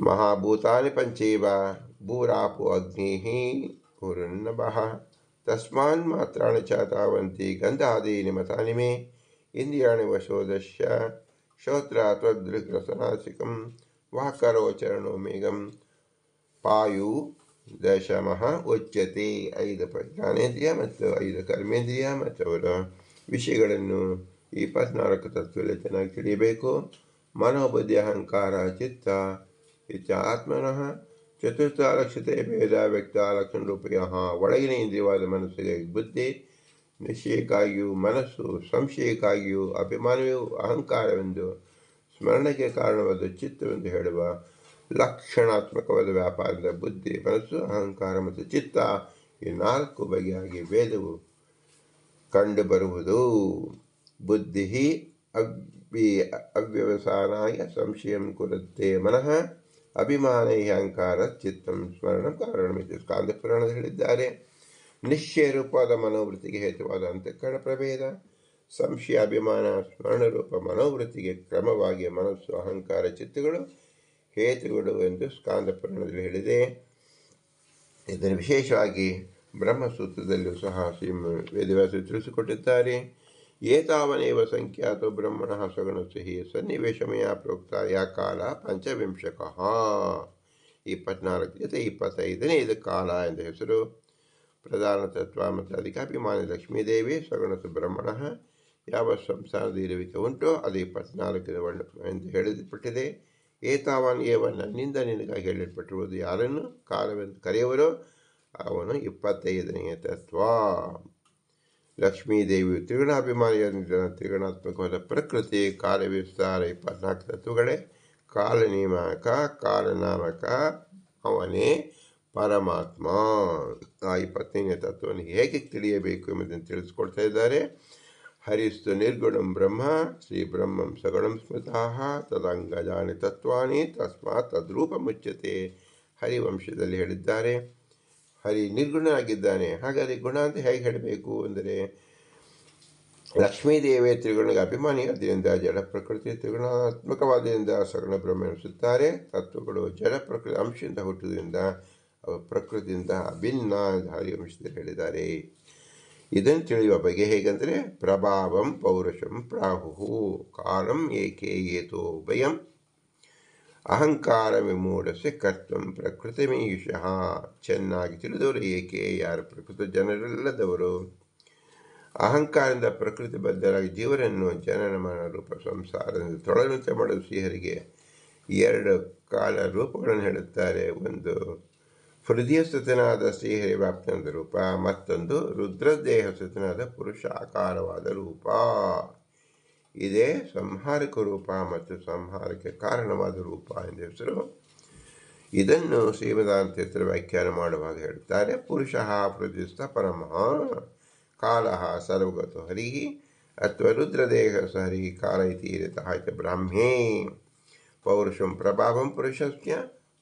ಮಹಾಭೂತಾನಿ ಪಂಚೇವ ಭೂರಾಪು ಅಗ್ನಿ ಹುರುನ್ನಭಃ. ತಸ್ಮಾನ್ ಮಾತ್ರಾಣಿ ಚಾತಾವಂತಿ ತಾವಂತಿ ಗಂಧಾದೀನಿ ಮತಾನಿಮೆ ಇಂದ್ರಿಯಾಣಿ ವಶೋದಶ್ಯ. ಶ್ರೋತ್ರ ತ್ವದೃಗ್ರಸನಾಸಿಕಂ. ವಾಕರೋಚರಣೋ ಮೇಘಂ ಪಾಯು ದಶಮಃ ಉಚ್ಯತೆ. ಐದು ಪ್ರಜ್ಞಾನೇಂದ್ರಿಯ ಮತ್ತು ಐದು ಕರ್ಮೇಂದ್ರಿಯ ಮತ್ತು ಅವರ ವಿಷಯಗಳನ್ನು ಈ ಇಪ್ಪತ್ನಾಲ್ಕು ತತ್ವದಲ್ಲಿ ಚೆನ್ನಾಗಿ ತಿಳಿಯಬೇಕು. ಮನೋಬುದ್ಧಿ, ಅಹಂಕಾರ, ಚಿತ್ತ, ಇಚ್ಛ, ಆತ್ಮನಃ, ಚತುರ್ಥ ಲಕ್ಷತೆ ಭೇದ, ವ್ಯಕ್ತ ಲಕ್ಷಣ ರೂಪಿಯ ಒಳಗಿನ ಇಂದ್ರಿಯವಾದ ಮನಸ್ಸಿಗೆ ಬುದ್ಧಿ, ನಿಶ್ಚಯಕ್ಕಾಗಿಯೂ ಮನಸ್ಸು, ಸಂಶಯಕ್ಕಾಗಿಯೂ ಅಭಿಮಾನವೂ, ಅಹಂಕಾರವೆಂದು ಸ್ಮರಣಕ್ಕೆ ಕಾರಣವಾದ ಚಿತ್ತವೆಂದು ಹೇಳುವ ಲಕ್ಷಣಾತ್ಮಕವಾದ ವ್ಯಾಪಾರದ ಬುದ್ಧಿ, ಮನಸ್ಸು, ಅಹಂಕಾರ ಮತ್ತು ಚಿತ್ತ ಈ ನಾಲ್ಕು ಬಗೆಯಾಗಿ ವೇದವು ಕಂಡುಬರುವುದು. ಬುದ್ಧಿ ಅವ್ಯ ಅವ್ಯವಸಾನಾಯ ಸಂಶಯಂ ಕುರುತ್ತೆ ಮನಃ ಅಭಿಮಾನ ಅಹಂಕಾರ ಚಿತ್ತಂ ಸ್ಮರಣ ಕಾರಣಮಿದೆ ಸ್ಕಾಂದ ಪುರಾಣದಲ್ಲಿ ಹೇಳಿದ್ದಾರೆ, ನಿಶ್ಚಯ ರೂಪವಾದ ಮನೋವೃತ್ತಿಗೆ ಹೇತುವಾದ ಅಂತಃಕರಣ ಪ್ರಭೇದ ಸಂಶಯ ಅಭಿಮಾನ ಸ್ಮರಣ ರೂಪ ಮನೋವೃತ್ತಿಗೆ ಕ್ರಮವಾಗಿ ಮನಸ್ಸು, ಅಹಂಕಾರ, ಚಿತ್ತಗಳು ಹೇತುಗಳು ಎಂದು ಸ್ಕಾಂದ ಪುರಾಣದಲ್ಲಿ ಹೇಳಿದೆ. ಇದನ್ನು ವಿಶೇಷವಾಗಿ ಬ್ರಹ್ಮಸೂತ್ರದಲ್ಲೂ ಸಹ ಶ್ರೀ ವೇದವ್ಯಾಸ ತಿಳಿಸಿಕೊಟ್ಟಿದ್ದಾರೆ. ಏತಾವನೇವ ಸಂಖ್ಯಾತೋ ಬ್ರಹ್ಮಣ ಸಗಣ ಹಿ ಸನ್ನಿವೇಶಮಯ ಪ್ರೋಕ್ತ ಯಾ ಕಾಲ ಪಂಚವಿಂಶಕ. ಇಪ್ಪತ್ನಾಲ್ಕು ಜೊತೆ ಇಪ್ಪತ್ತೈದನೇ ಇದು ಕಾಲ ಎಂದ ಹೆಸರು. ಪ್ರಧಾನ ತತ್ವ ಮತ್ತು ಅಧಿಕಾಭಿಮಾನಿ ಲಕ್ಷ್ಮೀದೇವಿ ಸಗಣಸು ಬ್ರಹ್ಮಣ ಯಾವ ಸಂಸಾರದ ಇರುವಿಕೆ ಉಂಟೋ, ಅದು ಇಪ್ಪತ್ನಾಲ್ಕು ಎಂದು ಹೇಳಿಪಟ್ಟಿದೆ ಏತಾವನ್ ಏವ ನನ್ನಿಂದ ನಿನಗಾಗಿ ಹೇಳಲ್ಪಟ್ಟಿರುವುದು ಯಾರನ್ನು? ಕಾಲವೆಂದು ಕರೆಯುವರೋ, ಅವನು ಇಪ್ಪತ್ತೈದನೆಯ ತತ್ವ. ಲಕ್ಷ್ಮೀದೇವಿಯು ತ್ರಿಗುಣಾಭಿಮಾನಿಯಾದ ತ್ರಿಗುಣಾತ್ಮಕವಾದ ಪ್ರಕೃತಿ ಕಾಲ ವಿಸ್ತಾರ, ಇಪ್ಪತ್ನಾಲ್ಕು ತತ್ವಗಳೇ. ಕಾಲ ನಿಯಾಮಕ ಕಾಲನಾಮಕ, ಅವನೇ ಪರಮಾತ್ಮ. ಆ ಇಪ್ಪತ್ತೈದನೇ ತತ್ವವನ್ನು ಹೇಗೆ ತಿಳಿಯಬೇಕು ಎಂಬುದನ್ನು ತಿಳಿಸ್ಕೊಡ್ತಾ ಇದ್ದಾರೆ. ಹರಿಸ್ತು ನಿರ್ಗುಣಂ ಬ್ರಹ್ಮ, ಶ್ರೀ ಬ್ರಹ್ಮಂ ಸಗುಣಂ ಸ್ಮೃತಃ ತದಂಗಜಾನಿ ತತ್ವಾನಿ, ತಸ್ಮಾತ್ ತದ್ರೂಪ ಮುಚ್ಚತೆ ಹರಿವಂಶದಲ್ಲಿ ಹೇಳಿದ್ದಾರೆ. ಹರಿ ನಿರ್ಗುಣನಾಗಿದ್ದಾನೆ. ಹಾಗಾದರೆ ಗುಣ ಅಂತ ಹೇಗೆ ಹೇಳಬೇಕು ಅಂದರೆ ಲಕ್ಷ್ಮೀದೇವಿ ತ್ರಿಗುಣಗ ಅಭಿಮಾನಿ ಆದ್ದರಿಂದ ಜಡ ಪ್ರಕೃತಿ ತ್ರಿಗುಣಾತ್ಮಕವಾದ್ದರಿಂದ ಸಗುಣ ಬ್ರಹ್ಮ ಎನಿಸುತ್ತಾರೆ. ತತ್ವಗಳು ಜಡ ಪ್ರಕೃತಿ ಅಂಶದಿಂದ ಹುಟ್ಟುವುದರಿಂದ ಪ್ರಕೃತಿಯಿಂದ ಅಭಿನ್ನ ಹರಿವಂಶದಲ್ಲಿ ಹೇಳಿದ್ದಾರೆ. ಇದನ್ನು ತಿಳಿಯುವ ಬಗೆ ಹೇಗೆಂದರೆ, ಪ್ರಭಾವಂ ಪೌರುಷಂ ಪ್ರಾಹು ಕಾಲಂ ಏಕೆ ಏತೋ ಭಯಂ ಅಹಂಕಾರ ವಿಮೂಢಸೆ ಕರ್ತಂ ಪ್ರಕೃತಿಮೀಶಃ, ಚೆನ್ನಾಗಿ ತಿಳಿದವರು ಏಕೆ, ಯಾರು ಪ್ರಕೃತಿ ಜನರಲ್ಲದವರು. ಅಹಂಕಾರದಿಂದ ಪ್ರಕೃತಿ ಬದ್ಧರಾಗಿ ಜೀವರನ್ನು ಜನನ ಮನ ರೂಪ ಸಂಸಾರದಿಂದ ತೊಳಲುತ್ತ ಮಾಡಲು ಶ್ರೀಹರಿಗೆ ಎರಡು ಕಾಲ ರೂಪಗಳನ್ನು ಹೇಳುತ್ತಾರೆ. ಒಂದು ಹೃದಯ ಸ್ಥಿತನಾದ ಶ್ರೀಹರಿ ವ್ಯಾಪ್ತಿಯಾದ ರೂಪ ಮತ್ತೊಂದು ರುದ್ರದೇಹ ಸ್ಥಿತನಾದ ಪುರುಷ ಆಕಾರವಾದ ರೂಪ ಇದೇ ಸಂಹಾರಕ ರೂಪ ಮತ್ತು ಸಂಹಾರಕ್ಕೆ ಕಾರಣವಾದ ರೂಪ ಎಂದ ಹೆಸರು. ಇದನ್ನು ಶ್ರೀಮದಾಂತೇತ್ರ ವ್ಯಾಖ್ಯಾನ ಮಾಡುವಾಗ ಹೇಳುತ್ತಾರೆ, ಪುರುಷ ಪ್ರತಿಸ್ಥ ಪರಮ, ಕಾಲ ಸರ್ವಗತ ಹರಿ ಅಥವಾ ರುದ್ರದೇಹ ಹರಿ ಕಾಲ ಇತಿ ಬ್ರಾಹ್ಮೇ. ಪೌರುಷಂ ಪ್ರಭಾವಂ ಪುರುಷಸ್ಯ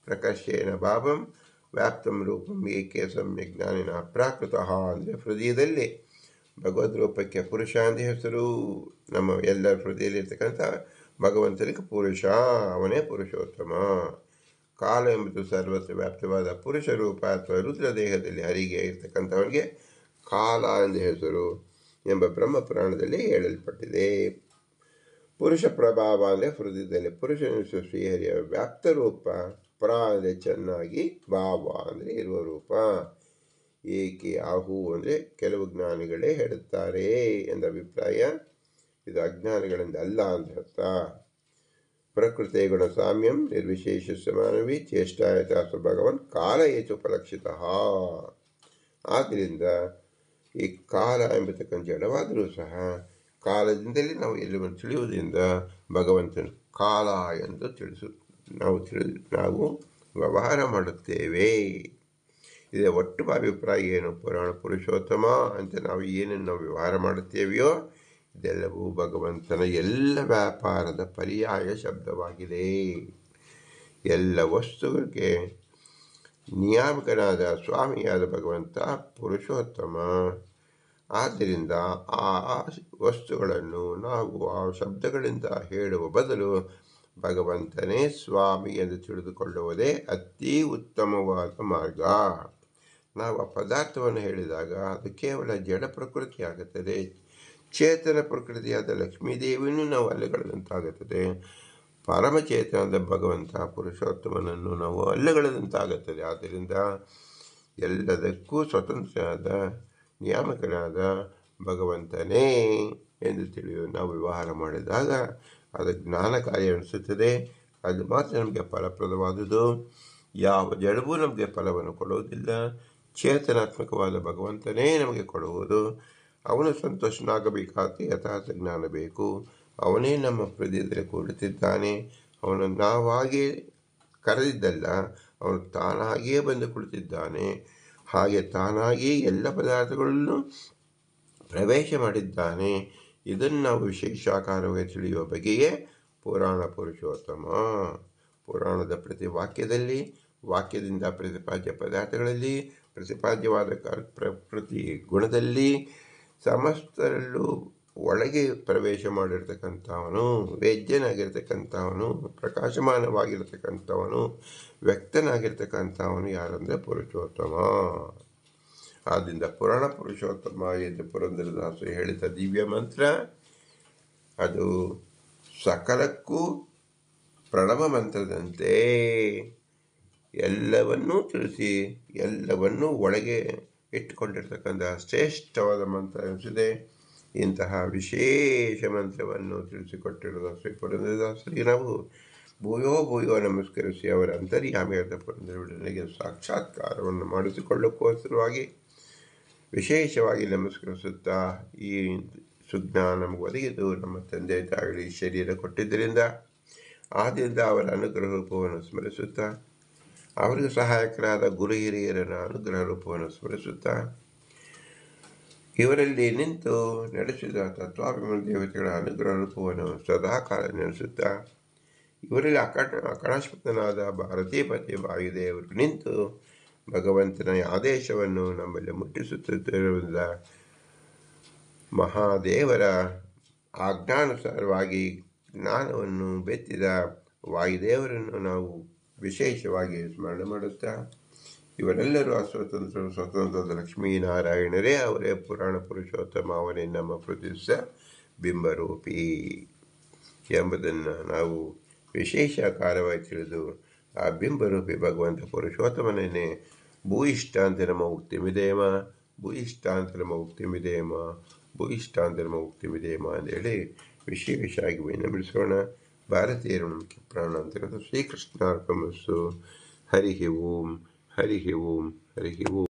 ಪ್ರಕರ್ಷೇನ ಭಾವಂ ವ್ಯಾಪ್ತಂ ರೂಪಂ ಏಕೆ ಸಮ್ಯಕ್ ಜ್ಞಾನಿನ ಪ್ರಾಕೃತಃ ಅಂದರೆ ಹೃದಯದಲ್ಲಿ. ಭಗವದ್ ರೂಪಕ್ಕೆ ಪುರುಷ ಅಂತ ಹೆಸರು. ನಮ್ಮ ಎಲ್ಲರ ಹೃದಯದಲ್ಲಿರ್ತಕ್ಕಂಥ ಭಗವಂತನಿಗೆ ಪುರುಷ, ಅವನೇ ಪುರುಷೋತ್ತಮ. ಕಾಲ ಎಂಬುದು ಸರ್ವತ್ರ ವ್ಯಾಪ್ತವಾದ ಪುರುಷ ರೂಪ ಅಥವಾ ರುದ್ರ ದೇಹದಲ್ಲಿ ಹರಿಗೆ ಇರ್ತಕ್ಕಂಥವನಿಗೆ ಕಾಲ ಎಂದ ಹೆಸರು ಎಂಬ ಬ್ರಹ್ಮ ಪುರಾಣದಲ್ಲಿ ಹೇಳಲ್ಪಟ್ಟಿದೆ. ಪುರುಷ ಪ್ರಭಾವ ಅಂದರೆ ಹೃದಯದಲ್ಲಿ ಪುರುಷನಿಸುವ ಶ್ರೀಹರಿಯ ವ್ಯಾಪ್ತ ರೂಪ. ಪ್ರ ಅಂದರೆ ಚೆನ್ನಾಗಿ ಭಾವ ಅಂದರೆ ಇರುವ ರೂಪ. ಏಕೆ ಆಹು ಅಂದರೆ ಕೆಲವು ಜ್ಞಾನಿಗಳೇ ಹೇಳುತ್ತಾರೆ ಎಂದ ಅಭಿಪ್ರಾಯ. ಇದು ಅಜ್ಞಾನಿಗಳಿಂದ ಅಲ್ಲ ಅಂತ ಅರ್ಥ. ಪ್ರಕೃತಿ ಗುಣ ಸಾಮ್ಯಂ ನಿರ್ವಿಶೇಷ ಸಮಾನವಿ ಚೇಷ್ಟಾಯತಾಸ ಭಗವನ್ ಕಾಲ ಏತು ಉಪಲಕ್ಷಿತ. ಆದ್ದರಿಂದ ಈ ಕಾಲ ಎಂಬತಕ್ಕಂಥ ಜಡವಾದರೂ ಸಹ ಕಾಲದಿಂದಲೇ ನಾವು ಎಲ್ಲವನ್ನು ತಿಳಿಯುವುದರಿಂದ ಭಗವಂತನು ಕಾಲ ಎಂದು ತಿಳಿಸು ನಾವು ತಿಳಿದು ನಾವು ವ್ಯವಹಾರ ಮಾಡುತ್ತೇವೆ. ಇದೆ ಒಟ್ಟು ಅಭಿಪ್ರಾಯ ಏನು? ಪುರಾಣ ಪುರುಷೋತ್ತಮ ಅಂತ ನಾವು ಏನನ್ನು ನಾವು ವ್ಯವಹಾರ ಮಾಡುತ್ತೇವೆಯೋ, ಇದೆಲ್ಲವೂ ಭಗವಂತನ ಎಲ್ಲ ವ್ಯಾಪಾರದ ಪರ್ಯಾಯ ಶಬ್ದವಾಗಿದೆ. ಎಲ್ಲ ವಸ್ತುಗಳಿಗೆ ನಿಯಾಮಕನಾದ ಸ್ವಾಮಿಯಾದ ಭಗವಂತ ಪುರುಷೋತ್ತಮ. ಆದ್ದರಿಂದ ಆ ವಸ್ತುಗಳನ್ನು ನಾವು ಆ ಶಬ್ದಗಳಿಂದ ಹೇಳುವ ಬದಲು ಭಗವಂತನೇ ಸ್ವಾಮಿ ಎಂದು ತಿಳಿದುಕೊಳ್ಳುವುದೇ ಅತಿ ಉತ್ತಮವಾದ ಮಾರ್ಗ. ನಾವು ಆ ಪದಾರ್ಥವನ್ನು ಹೇಳಿದಾಗ ಅದು ಕೇವಲ ಜಡ ಪ್ರಕೃತಿ ಆಗುತ್ತದೆ. ಚೇತನ ಪ್ರಕೃತಿಯಾದ ಲಕ್ಷ್ಮೀದೇವಿಯನ್ನು ನಾವು ಅಲ್ಲುಗಳದಂತಾಗುತ್ತದೆ ಪರಮಚೇತನದ ಭಗವಂತ ಪುರುಷೋತ್ತಮನನ್ನು ನಾವು ಅಲ್ಲುಗಳದಂತಾಗುತ್ತದೆ ಆದ್ದರಿಂದ ಎಲ್ಲದಕ್ಕೂ ಸ್ವತಂತ್ರನಾದ, ನಿಯಾಮಕನಾದ ಭಗವಂತನೇ ಎಂದು ತಿಳಿಯು ನಾವು ವ್ಯವಹಾರ ಮಾಡಿದಾಗ ಅದು ಜ್ಞಾನಕಾರಿ ಅನಿಸುತ್ತದೆ ಅದು ಮಾತ್ರ ನಮಗೆ ಫಲಪ್ರದವಾದುದು. ಯಾವ ಜಡವೂ ನಮಗೆ ಫಲವನ್ನು ಕೊಡುವುದಿಲ್ಲ. ಚೇತನಾತ್ಮಕವಾದ ಭಗವಂತನೇ ನಮಗೆ ಕೊಡುವುದು. ಅವನು ಸಂತೋಷನಾಗಬೇಕಾದ ಯಥಾರ್ಥ ಜ್ಞಾನ ಬೇಕು. ಅವನೇ ನಮ್ಮ ಹೃದಯದಲ್ಲಿ ಕೂಡುತ್ತಿದ್ದಾನೆ. ಅವನು ನಾವಾಗೇ ಕರೆದಿದ್ದಲ್ಲ, ಅವನು ತಾನಾಗಿಯೇ ಬಂದು ಕುಳಿತಿದ್ದಾನೆ. ಹಾಗೆ ತಾನಾಗಿಯೇ ಎಲ್ಲ ಪದಾರ್ಥಗಳನ್ನು ಪ್ರವೇಶ ಮಾಡಿದ್ದಾನೆ. ಇದನ್ನು ನಾವು ವಿಶೇಷಾಕಾರವಾಗಿ ತಿಳಿಯುವ ಬಗೆಯೇ ಪುರಾಣ ಪುರುಷೋತ್ತಮ. ಪುರಾಣದ ಪ್ರತಿ ವಾಕ್ಯದಲ್ಲಿ, ವಾಕ್ಯದಿಂದ ಪ್ರತಿಪಾದ್ಯ ಪದಾರ್ಥಗಳಲ್ಲಿ, ಪ್ರತಿಪಾದ್ಯವಾದ ಪ್ರತಿ ಗುಣದಲ್ಲಿ ಸಮಸ್ತರಲ್ಲೂ ಒಳಗೆ ಪ್ರವೇಶ ಮಾಡಿರ್ತಕ್ಕಂಥವನು, ವೇದ್ಯನಾಗಿರ್ತಕ್ಕಂಥವನು, ಪ್ರಕಾಶಮಾನವಾಗಿರ್ತಕ್ಕಂಥವನು, ವ್ಯಕ್ತನಾಗಿರ್ತಕ್ಕಂಥವನು ಯಾರಂದರೆ ಪುರುಷೋತ್ತಮ. ಆದ್ದರಿಂದ ಪುರಾಣ ಪುರುಷೋತ್ತಮ ಎಂದು ಪುರಂದರದಾಸರು ಹೇಳಿದ ದಿವ್ಯ ಮಂತ್ರ, ಅದು ಸಕಲಕ್ಕೂ ಪ್ರಣವ ಮಂತ್ರದಂತೆ ಎಲ್ಲವನ್ನೂ ತಿಳಿಸಿ, ಎಲ್ಲವನ್ನೂ ಒಳಗೆ ಇಟ್ಟುಕೊಂಡಿರ್ತಕ್ಕಂತಹ ಶ್ರೇಷ್ಠವಾದ ಮಂತ್ರ ಎನಿಸಿದೆ. ಇಂತಹ ವಿಶೇಷ ಮಂತ್ರವನ್ನು ತಿಳಿಸಿಕೊಟ್ಟಿರುವ ಶ್ರೀ ಪುರಂದರದಾಸರಿಗೆ ನಾವು ಭೂಯೋ ಭೂಯೋ ನಮಸ್ಕರಿಸಿ ಅವರ ಅಂತರ್ಯಾಮಿಯಾದ ಪುರಂದರವಿಡನಿಗೆ ಸಾಕ್ಷಾತ್ಕಾರವನ್ನು ಮಾಡಿಸಿಕೊಳ್ಳೋಕ್ಕೋಸ್ಕರವಾಗಿ ವಿಶೇಷವಾಗಿ ನಮಸ್ಕರಿಸುತ್ತಾ ಈ ಸುಜ್ಞಾನ ನಮಗೆ ಒದಗಿದು ನಮ್ಮ ತಂದೆ ತಾಯಿ ಶರೀರ ಕೊಟ್ಟಿದ್ದರಿಂದ ಆದ್ದರಿಂದ ಅವರ ಅನುಗ್ರಹ ರೂಪವನ್ನು ಸ್ಮರಿಸುತ್ತಾ, ಅವರಿಗೆ ಸಹಾಯಕರಾದ ಗುರು ಹಿರಿಯರನ್ನು ಅನುಗ್ರಹ ರೂಪವನ್ನು ಸ್ಮರಿಸುತ್ತಾ, ಇವರಲ್ಲಿ ನಿಂತು ನಡೆಸಿದ ತತ್ವಾಭಿಮಾನ ದೇವತೆಗಳ ಅನುಗ್ರಹ ರೂಪವನ್ನು ಸದಾಕಾಲ ನಡೆಸುತ್ತಾ ಇವರಲ್ಲಿ ಅಕಟ ಭಾರತೀಯ ಭಾರತೀಪತಿ ವಾಯುದೇವರು ನಿಂತು ಭಗವಂತನ ಆದೇಶವನ್ನು ನಮ್ಮಲ್ಲಿ ಮುಟ್ಟಿಸುತ್ತಿರುವುದರಿಂದ ಮಹಾದೇವರ ಆಜ್ಞಾನುಸಾರವಾಗಿ ಜ್ಞಾನವನ್ನು ಬೆತ್ತಿದ ವಾಯುದೇವರನ್ನು ನಾವು ವಿಶೇಷವಾಗಿ ಸ್ಮರಣೆ ಮಾಡುತ್ತಾ, ಇವರೆಲ್ಲರೂ ಅಸ್ವತಂತ್ರ, ಸ್ವತಂತ್ರದ ಲಕ್ಷ್ಮೀನಾರಾಯಣರೇ ಅವರೇ ಪುರಾಣ ಪುರುಷೋತ್ತಮ ಅವನೇ ನಮ್ಮ ಪ್ರತಿಷ್ಠ ಬಿಂಬರೂಪಿ ಎಂಬುದನ್ನು ನಾವು ವಿಶೇಷ ಕಾರ್ಯವಾಗಿ ತಿಳಿದು ಆ ಬಿಂಬರೂಪಿ ಭಗವಂತ ಪುರುಷೋತ್ತಮನೇ ಭೂಯಿಷ್ಟಾಂತ ನಮ್ಮ ಉಕ್ತಿಮಿದೇಮ ಭೂಯಿಷ್ಟಾಂತ ನಮ್ಮ ಉಕ್ತಿಮಿದೇಮ ಭೂಯಿಷ್ಟಾಂತ ನಮ್ಮ ಉಕ್ತಿಮಿದೇಮ ಅಂತೇಳಿ ವಿಶೇಷವಾಗಿ ವಿನಮಿಸೋಣ ಭಾರತೀಯರು ನಮಗೆ ಪ್ರಾಣ ಅಂತ ಶ್ರೀಕೃಷ್ಣಾರ್ಪಮಸ್ಸು ಹರಿ ಓಂ ಹರಿ ಓಂ ಹರಿ ಓಂ